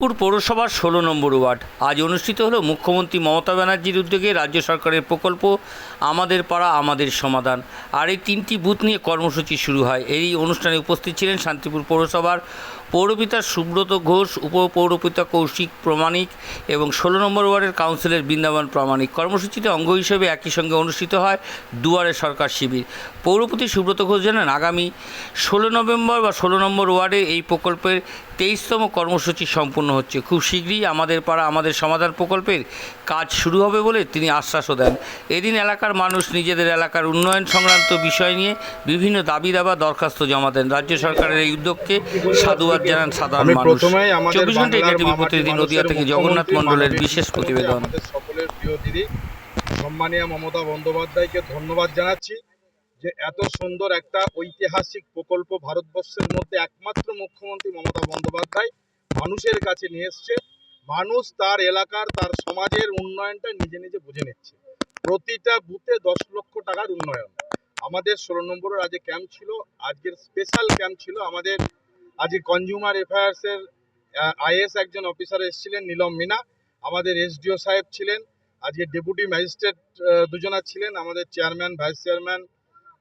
পুর পৌরসভার ষোলো নম্বর ওয়ার্ড। আজ অনুষ্ঠিত হলো মুখ্যমন্ত্রী মমতা ব্যানার্জির উদ্যোগে রাজ্য সরকারের প্রকল্প আমাদের পাড়া, আমাদের সমাধান। আর এই তিনটি বুথ নিয়ে কর্মসূচি শুরু হয়। এই অনুষ্ঠানে উপস্থিত ছিলেন শান্তিপুর পৌরসভার পৌরপিতা সুব্রত ঘোষ, উপপৌরপিতা কৌশিক প্রমাণিক এবং ষোলো নম্বর ওয়ার্ডের কাউন্সিলর বৃন্দাবন প্রামাণিক। কর্মসূচিতে অঙ্গ হিসেবে একই সঙ্গে অনুষ্ঠিত হয় দুয়ারে সরকার শিবির। পৌরপতি সুব্রত ঘোষ জানান, আগামী ষোলো নভেম্বর বা ষোলো নম্বর ওয়ার্ডে এই প্রকল্পের তেইশতম কর্মসূচি সম্পূর্ণ হচ্ছে। খুব শীঘ্রই আমাদের পাড়া আমাদের সমাধান প্রকল্পের কাজ শুরু হবে বলে তিনি আশ্বাসও দেন। এদিন এলাকার মানুষ নিজেদের এলাকার উন্নয়ন সংক্রান্ত বিষয় নিয়ে বিভিন্ন দাবি দাবা দরখাস্ত জমা দেন। রাজ্য সরকারের এই উদ্যোগকে সাধুবাদ জানান সাধারণ মানুষ। চব্বিশ ঘণ্টা ইন্ডিয়া টিভি প্রতিনিধি নদিয়া থেকে জগন্নাথ মণ্ডলের বিশেষ প্রতিবেদন। সকলের প্রিয় দিদি সম্মানীয় মমতা বন্দ্যোপাধ্যায়কে ধন্যবাদ জানাচ্ছি যে এত সুন্দর একটা ঐতিহাসিক প্রকল্প ভারতবর্ষের মধ্যে একমাত্র মুখ্যমন্ত্রী মমতা বন্দ্যোপাধ্যায় মানুষের কাছে নিয়ে এসছে। মানুষ তার এলাকার তার সমাজের উন্নয়নটা নিজে নিজে বুঝে নিচ্ছে। প্রতিটা বুথে দশ লক্ষ টাকার উন্নয়ন। আমাদের ষোলো নম্বরের আজকে ক্যাম্প ছিল আজকের স্পেশাল ক্যাম্প ছিল আমাদের আজকে কনজিউমার অ্যাফেয়ার্সের আইএস একজন অফিসার এসেছিলেন, নীলম মিনা। আমাদের এসডিও সাহেব ছিলেন। আজকে ডেপুটি ম্যাজিস্ট্রেট দুজনা ছিলেন। আমাদের চেয়ারম্যান ভাইস চেয়ারম্যান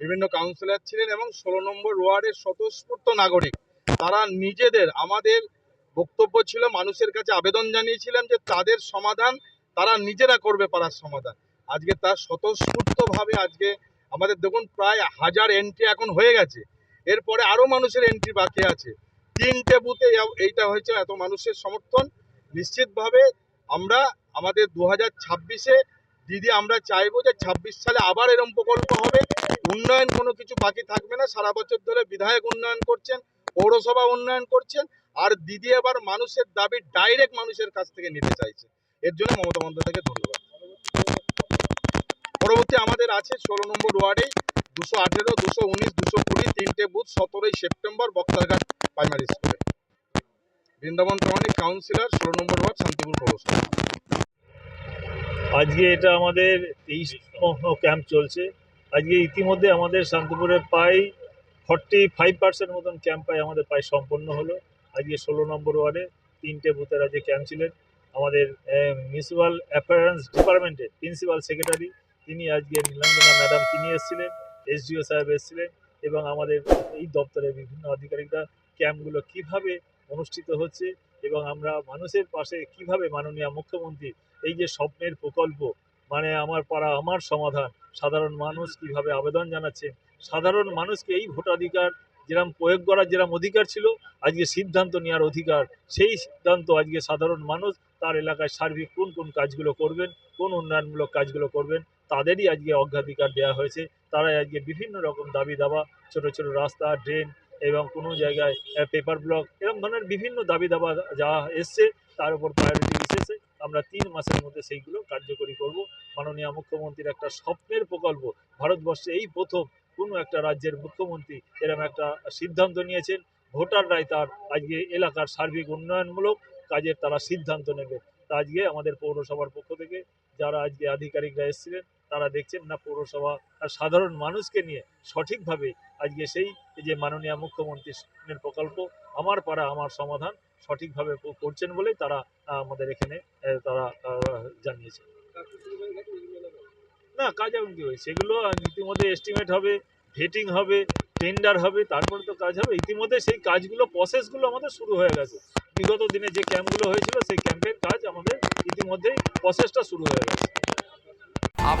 বিভিন্ন কাউন্সিলর ছিলেন এবং ষোলো নম্বর ওয়ার্ডের স্বতঃস্ফূর্ত নাগরিক। তারা নিজেদের, আমাদের বক্তব্য ছিল, মানুষের কাছে আবেদন জানিয়েছিলাম যে তাদের সমাধান তারা নিজেরা করবে পাড়ার সমাধান। আজকে তার স্বতঃস্ফূর্তভাবে আজকে আমাদের দেখুন, প্রায় হাজার এন্ট্রি এখন হয়ে গেছে। এরপরে আরও মানুষের এন্ট্রি বাকি আছে। তিনটে বুথে এইটা হয়েছে, এত মানুষের সমর্থন। নিশ্চিতভাবে আমরা, আমাদের দু হাজার ছাব্বিশে দিদি, আমরা চাইব যে ছাব্বিশ সালে আবার এরম প্রকল্প হবে। উন্নয়ন কোনো কিছু বাকি থাকবে না। সারা বছর ধরে বিধায়ক উন্নয়ন করছেন, পৌরসভা উন্নয়ন করছেন, আর দিদি এবার মানুষের দাবি ডাইরেক্ট মানুষের কাছ থেকে নিতে চাইছে। এর জন্য মমতা বন্দ্যোপাধ্যায়কে ধন্যবাদ। পরবর্তী আমাদের আছে ষোলো নম্বর ওয়ার্ডে দুশো আঠেরো, দুশো উনিশ, দুশো কুড়ি তিনটে বুথ সতেরোই সেপ্টেম্বর বক্তারঘাট প্রাইমারি স্কুলে বৃন্দাবন প্রামাণিক কাউন্সিলর ষোলো নম্বর ওয়ার্ড শান্তিপুর পৌরসভা আজকে এটা আমাদের তেইশতম ক্যাম্প চলছে। আজকে ইতিমধ্যে আমাদের শান্তিপুরে প্রায় ফর্টি ফাইভ পার্সেন্ট মতন ক্যাম্প প্রায় আমাদের প্রায় সম্পন্ন হলো। আজকে ষোলো নম্বর ওয়ার্ডে তিনটে বুথের আজকে ক্যাম্প ছিলেন। আমাদের মিউনিসিপ্যাল অ্যাফেয়ার্স ডিপার্টমেন্টের প্রিন্সিপাল সেক্রেটারি তিনি আজকে নীলাঞ্জনা ম্যাডাম তিনি এসেছিলেন। এসডিও সাহেব এসেছিলেন এবং আমাদের এই দপ্তরের বিভিন্ন আধিকারিকরা ক্যাম্পগুলো কীভাবে অনুষ্ঠিত হচ্ছে এবং আমরা মানুষের পাশে কীভাবে মাননীয় মুখ্যমন্ত্রী এই যে স্বপ্নের প্রকল্প মানে আমার পাড়া, আমার সমাধান, সাধারণ মানুষ কীভাবে আবেদন জানাচ্ছে, সাধারণ মানুষকে এই ভোটাধিকার যেরকম প্রয়োগ করার যেরকম অধিকার ছিল, আজকে সিদ্ধান্ত নেওয়ার অধিকার, সেই সিদ্ধান্ত আজকে সাধারণ মানুষ তার এলাকায় সার্বিক কোন কোন কাজগুলো করবেন, কোন উন্নয়নমূলক কাজগুলো করবেন, তাদেরই আজকে অগ্রাধিকার দেওয়া হয়েছে। তারাই আজকে বিভিন্ন রকম দাবি দাবা, ছোট ছোট রাস্তা, ড্রেন এবং কোনো জায়গায় পেপার ব্লক এরকম ধরনের বিভিন্ন দাবি দাবা যা এসছে, তার উপর প্রায়োরিটি বিশেষে আমরা তিন মাসের মধ্যে সেইগুলো কার্যকরী করব। মাননীয় মুখ্যমন্ত্রীর একটা স্বপ্নের প্রকল্প। ভারতবর্ষে এই প্রথম কোনো একটা রাজ্যের মুখ্যমন্ত্রী এরকম একটা সিদ্ধান্ত নিয়েছেন। ভোটাররাই তার আজকে এলাকার সার্বিক উন্নয়নমূলক কাজের তারা সিদ্ধান্ত নেবে। তা আজকে আমাদের পৌরসভার পক্ষ থেকে যারা আজকে আধিকারিকরা এসেছিলেন তারা দেখছেন না পৌরসভা, আর সাধারণ মানুষকে নিয়ে সঠিকভাবে আজকে সেই যে মাননীয় মুখ্যমন্ত্রীর প্রকল্প, আমার পাড়া আমার সমাধান সঠিকভাবে করছেন বলেই তারা আমাদের এখানে তারা জানিয়েছে না কাজ এখন কি হয়েছে। সেগুলো ইতিমধ্যে এস্টিমেট হবে ভেটিং হবে টেন্ডার হবে, তারপরে তো কাজ হবে। ইতিমধ্যে সেই কাজগুলো প্রসেসগুলো আমাদের শুরু হয়ে গেছে। বিগত দিনে যে ক্যাম্পগুলো হয়েছিল, সেই ক্যাম্পের কাজ আমাদের ইতিমধ্যেই প্রসেসটা শুরু হয়ে গেছে।